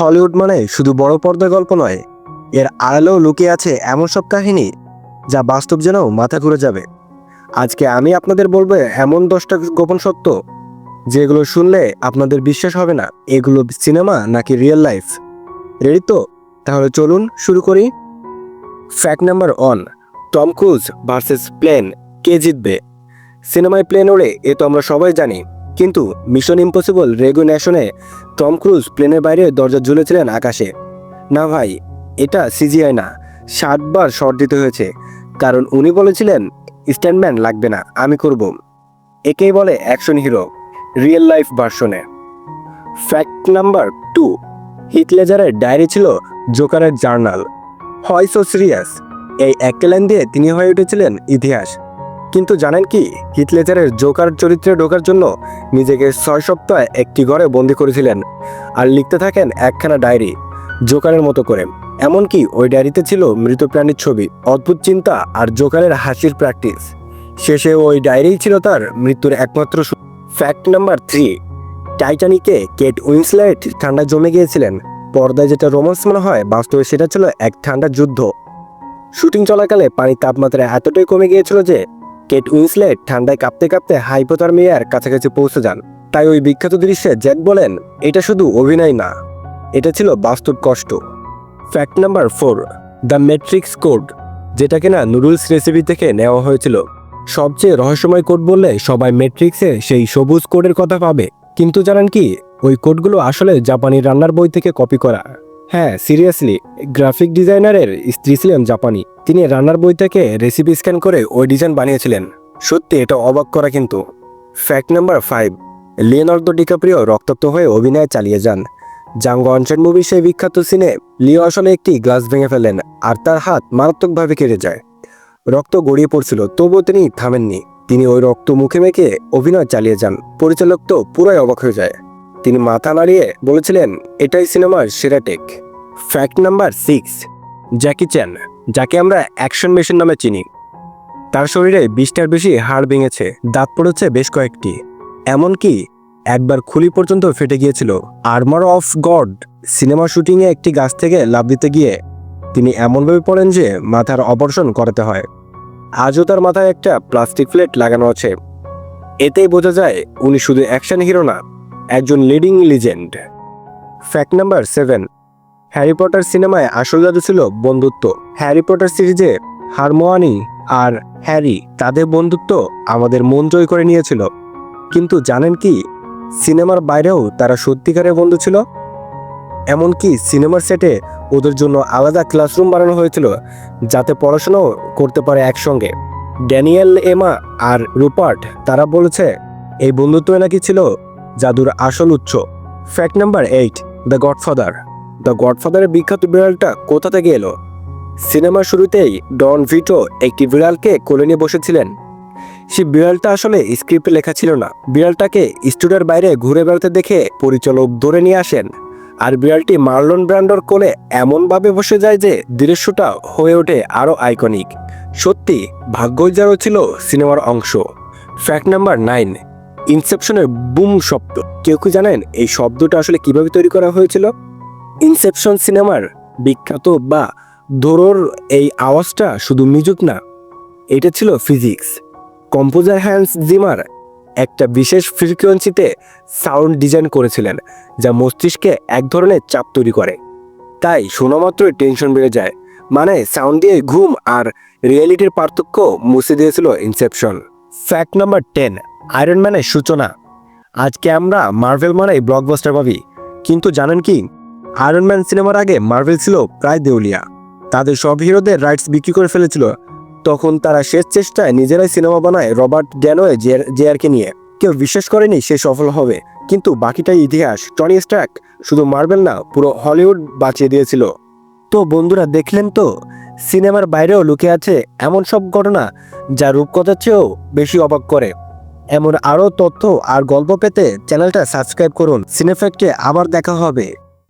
Hollywood মানে শুধু বড় পর্দার গল্প নয়, এর আড়ালেও লুকিয়ে আছে এমন সব কাহিনী যা বাস্তব যেন মাথা ঘুরে যাবে। আজকে আমি আপনাদের বলব এমন দশটা গোপন সত্য, যেগুলো শুনলে আপনাদের বিশ্বাস হবে না, এগুলো সিনেমা নাকি রিয়েল লাইফ? রেডি তো? তাহলে চলুন শুরু করি। Fact number one, Tom Cruise versus plane কে জিতবে? সিনেমায় প্লেন ওড়ে, এ তো আমরা সবাই জানি। কিন্তু মিশন ইম্পসিবল রেগু ন্যাশনে টম ক্রুজ প্লেনের বাইরে দরজা ঝুলেছিলেন আকাশে। না ভাই, এটা সিজিআই না ষাটবার শট দিতে হয়েছে, কারণ উনি বলেছিলেন, স্ট্যান্ডম্যান লাগবে না, আমি করব। একেই বলে অ্যাকশন হিরো, রিয়েল লাইফ ভার্সনে। ফ্যাক্ট নাম্বার টু হিটলেজারের ডায়েরি ছিল জোকারের জার্নাল। হয় সো সিরিয়াস এই একটা দিয়ে তিনি হয়ে উঠেছিলেন ইতিহাস। কিন্তু জানেন কি? হিটলেজারের জোকার চরিত্রে ঢোকার জন্য নিজেকে ছয় সপ্তাহ একটি ঘরে বন্দি করেছিলেন। আর লিখতে থাকেন একখানা ডায়েরি, জোকারের মতো করে। এমনকি ওই ডায়েরিতে ছিল মৃত প্রাণীর ছবি, অদ্ভুত চিন্তা আর জোকারের হাসির প্র্যাকটিস। শেষে ওই ডায়েরিই ছিল তার মৃত্যুর একমাত্র ফ্যাক্ট নাম্বার থ্রি। টাইটানিকে কেট উইন্সলেট ঠান্ডা জমে গিয়েছিলেন। পর্দায় যেটা রোমান্স মনে হয়, বাস্তবে সেটা ছিল এক ঠান্ডা যুদ্ধ। শুটিং চলাকালে পানির তাপমাত্রা এতটাই কমে গিয়েছিল যে কেট উইন্সলেট ঠান্ডায় কাঁপতে কাঁপতে হাইপোথার্মিয়ার কাছাকাছি পৌঁছে যান। তাই ওই বিখ্যাত দৃশ্যে জ্যাক বলেন, এটা শুধু অভিনয় না, এটা ছিল বাস্তব কষ্ট। Fact number four, the matrix code, যেটা কিনা নুডলস রেসিপি থেকে নেওয়া হয়েছিল। সবচেয়ে রহস্যময় কোড বললে সবাই মেট্রিক্সে সেই সবুজ কোডের কথা পাবে কিন্তু জানেন কি, ওই কোডগুলো আসলে জাপানি রান্নার বই থেকে কপি করা। হ্যাঁ সিরিয়াসলি গ্রাফিক ডিজাইনারের স্ত্রী ছিলেন জাপানি। তিনি রান্নার বই থেকে রেসিপি স্ক্যান করে ওই ডিজাইন বানিয়েছিলেন। সত্যি, এটা অবাক করা কিন্তু। Fact number five Leonardo DiCaprio রক্তাক্ত হয়ে অভিনয় চালিয়ে যান। জাঙ্গো অনসাইড মুভি সেই বিখ্যাত সিনে লিও আসলে একটি গ্লাস ভেঙে ফেলেন আর তার হাত মারাত্মকভাবে কেটে যায়। রক্ত গড়িয়ে পড়ছিল, তবুও তিনি থামেননি। তিনি ওই রক্ত মুখে মেখে অভিনয় চালিয়ে যান। পরিচালক তো পুরাই অবাক হয়ে যায়। তিনি মাথা নাড়িয়ে বলেছিলেন, এটাই সিনেমার সেরা take. Fact number six, Jackie Chan, যাকে আমরা অ্যাকশন মেশিন নামে চিনি। তার শরীরে বিশটার বেশি হাড় ভেঙেছে, দাঁত পড়েছে বেশ কয়েকটি। এমনকি একবার খুলি পর্যন্ত ফেটে গিয়েছিল। আর্মার অফ গড সিনেমা শুটিংয়ে একটি গাছ থেকে লাভ দিতে গিয়ে তিনি এমনভাবে পড়েন যে মাথার অপারেশন করাতে হয়। আজও তার মাথায় একটা প্লাস্টিক প্লেট লাগানো আছে। এতেই বোঝা যায়, উনি শুধু অ্যাকশন হিরো না একজন leading legend fact number seven Harry Potter সিনেমায় আসল জাদু ছিল বন্ধুত্ব। হ্যারি পটার সিরিজে হারমোয়ানি আর হ্যারি তাদের বন্ধুত্ব আমাদের মন জয় করে নিয়েছিল। কিন্তু জানেন কি সিনেমার বাইরেও তারা সত্যিকারের বন্ধু ছিল? এমনকি সিনেমার সেটে ওদের জন্য আলাদা ক্লাসরুম বানানো হয়েছিল, যাতে পড়াশোনাও করতে পারে একসঙ্গে। ড্যানিয়েল এমা আর রুপার্ট তারা বলেছে, এই বন্ধুত্বই নাকি ছিল জাদুর আসল উৎস। Fact number eight the godfather the গডফাদারের বিখ্যাত বিড়ালটা কোথা থেকে এলো? সিনেমার শুরুতেই ডন ভিটো একটি বিড়ালকে কোলে নিয়ে বসেছিলেন। সে বিড়ালটা আসলে স্ক্রিপ্টে লেখা ছিল না। বিড়ালটাকে স্টুডিওর বাইরে ঘুরে বেড়াতে দেখে পরিচালক ধরে নিয়ে আসেন। আর বিড়ালটি মার্লন ব্র্যান্ডর কোলে এমনভাবে বসে যায় যে দৃশ্যটা হয়ে ওঠে আরও আইকনিক সত্যি, ভাগ্যই যারও ছিল সিনেমার অংশ। ফ্যাক্ট নাম্বার নাইন ইনসেপশনের বুম শব্দ। কেউ কি জানেন এই শব্দটা আসলে কীভাবে তৈরি করা হয়েছিল? ইনসেপশন সিনেমার বিখ্যাত বা ধরোর এই আওয়াজটা শুধু মিউজিক না, এটা ছিল ফিজিক্স। কম্পোজার হ্যান্স জিমার একটা বিশেষ ফ্রিকোয়েন্সিতে সাউন্ড ডিজাইন করেছিলেন, যা মস্তিষ্কে এক ধরনের চাপ তৈরি করে। তাই শোনা মাত্রই টেনশন বেড়ে যায় মানে সাউন্ড দিয়ে ঘুম আর রিয়েলিটির পার্থক্য মুছে দিয়েছিল Inception. Fact number ten iron ম্যানের সূচনা। আজকে আমরা মার্ভেল মানেই ব্লকবাস্টার পাবি। কিন্তু জানেন কি? আয়রন ম্যান সিনেমার আগে মার্ভেল ছিল প্রায় দেউলিয়া। তাদের সব হিরোদের রাইটস বিক্রি করে ফেলেছিল। তখন তারা শেষ চেষ্টায় নিজেরাই সিনেমা বানায় রবার্ট গ্যানোয়ে জেয়ারকে নিয়ে। কেউ বিশ্বাস করেনি সে সফল হবে। কিন্তু বাকিটাই ইতিহাস, টনি স্ট্যাক শুধু মার্বেল না, পুরো হলিউড বাঁচিয়ে দিয়েছিল। তো বন্ধুরা, দেখলেন তো? সিনেমার বাইরেও লুকে আছে এমন সব ঘটনা যা রূপকথার চেয়েও বেশি অবাক করে। এমন আরও তথ্য আর গল্প পেতে চ্যানেলটা সাবস্ক্রাইব করুন। সিনেফ্যাক্টে আবার দেখা হবে।